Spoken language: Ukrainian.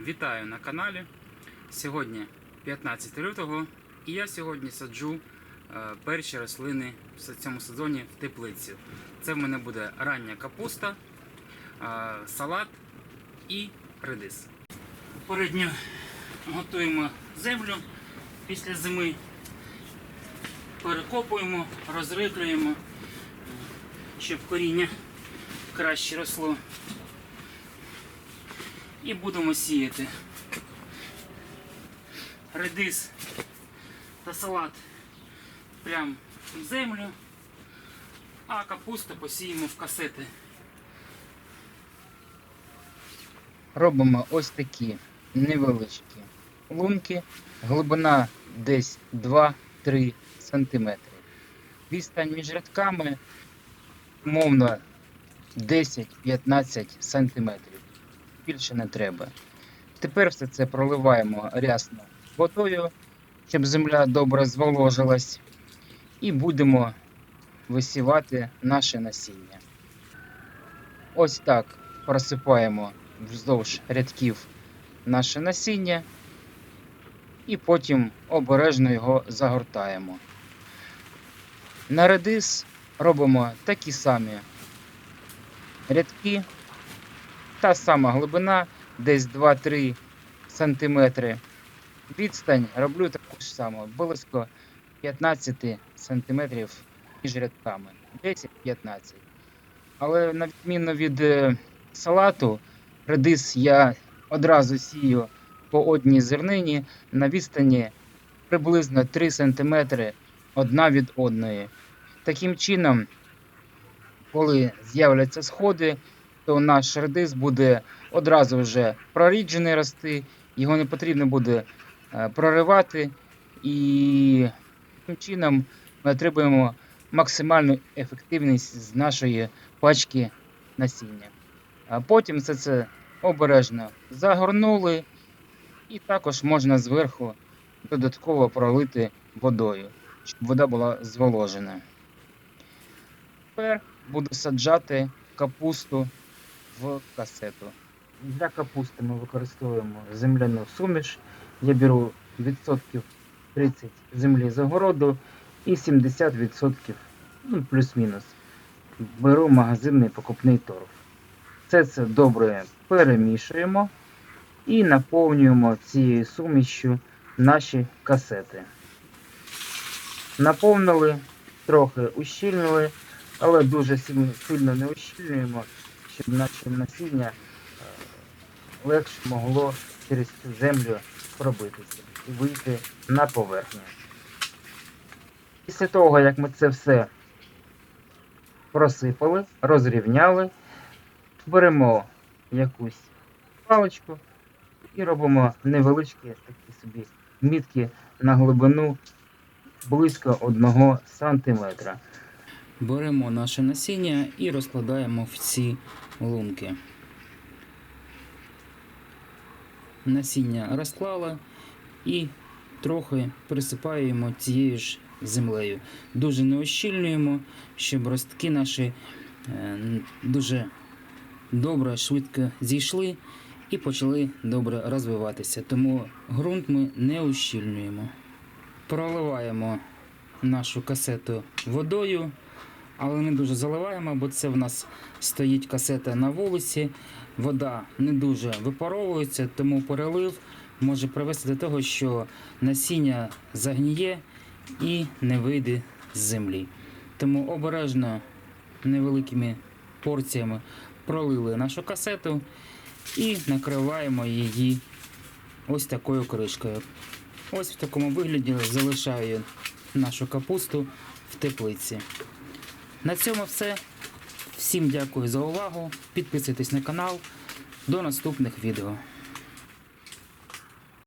Вітаю на каналі. Сьогодні 15 лютого і я сьогодні саджу е, перші рослини в цьому сезоні в теплицю. Це в мене буде рання капуста, е, салат і редис. Попередньо готуємо землю після зими, перекопуємо, розриклюємо, щоб коріння краще росло і будемо сіяти редис та салат прямо в землю, а капусту посіємо в касети. Робимо ось такі невеличкі лунки, глибина десь 2-3 см. Відстань між рядками умовно 10-15 см. Більше не треба. Тепер все це проливаємо рясно водою, щоб земля добре зволожилась, і будемо висівати наше насіння. Ось так просипаємо вздовж рядків наше насіння і потім обережно його загортаємо. На редис робимо такі самі рядки, та сама глибина, десь 2-3 см. Відстань роблю таку ж саму, близько 15 см між рядками. 10-15. Але на відміну від е, салату, редис я одразу сію по одній зернині на відстані приблизно 3 см одна від одної. Таким чином, коли з'являться сходи, то наш редис буде одразу вже проріджений рости, його не потрібно буде е, проривати, і таким чином ми отримуємо максимальну ефективність з нашої пачки насіння. А потім все це обережно загорнули, і також можна зверху додатково пролити водою, щоб вода була зволожена. Тепер буду саджати капусту в касету. Для капусти ми використовуємо земляну суміш. Я беру відсотків 30 землі з огороду і 70% ну, плюс-мінус. Беру магазинний покупний торф. Все це добре перемішуємо і наповнюємо цією сумішю наші касети. Наповнили, трохи ущільнили, але дуже сильно не ущільнюємо, щоб наше насіння е, легше могло через цю землю пробитися і вийти на поверхню. Після того, як ми це все просипали, розрівняли, беремо якусь паличку і робимо невеличкі такі собі мітки на глибину близько 1 см. Беремо наше насіння і розкладаємо в ці лунки. Насіння розклали і трохи присипаємо цією ж землею. Дуже не ощільнюємо, щоб ростки наші е, дуже добре, швидко зійшли і почали добре розвиватися. Тому ґрунт ми не ущільнюємо. Проливаємо нашу касету водою, але не дуже заливаємо, бо це в нас стоїть касета на вулиці. Вода не дуже випаровується, тому перелив може привести до того, що насіння загніє і не вийде з землі. Тому обережно невеликими порціями пролили нашу касету і накриваємо її ось такою кришкою. Ось в такому вигляді залишаю нашу капусту в теплиці. На цьому все. Всім дякую за увагу. Підписуйтесь на канал. До наступних відео.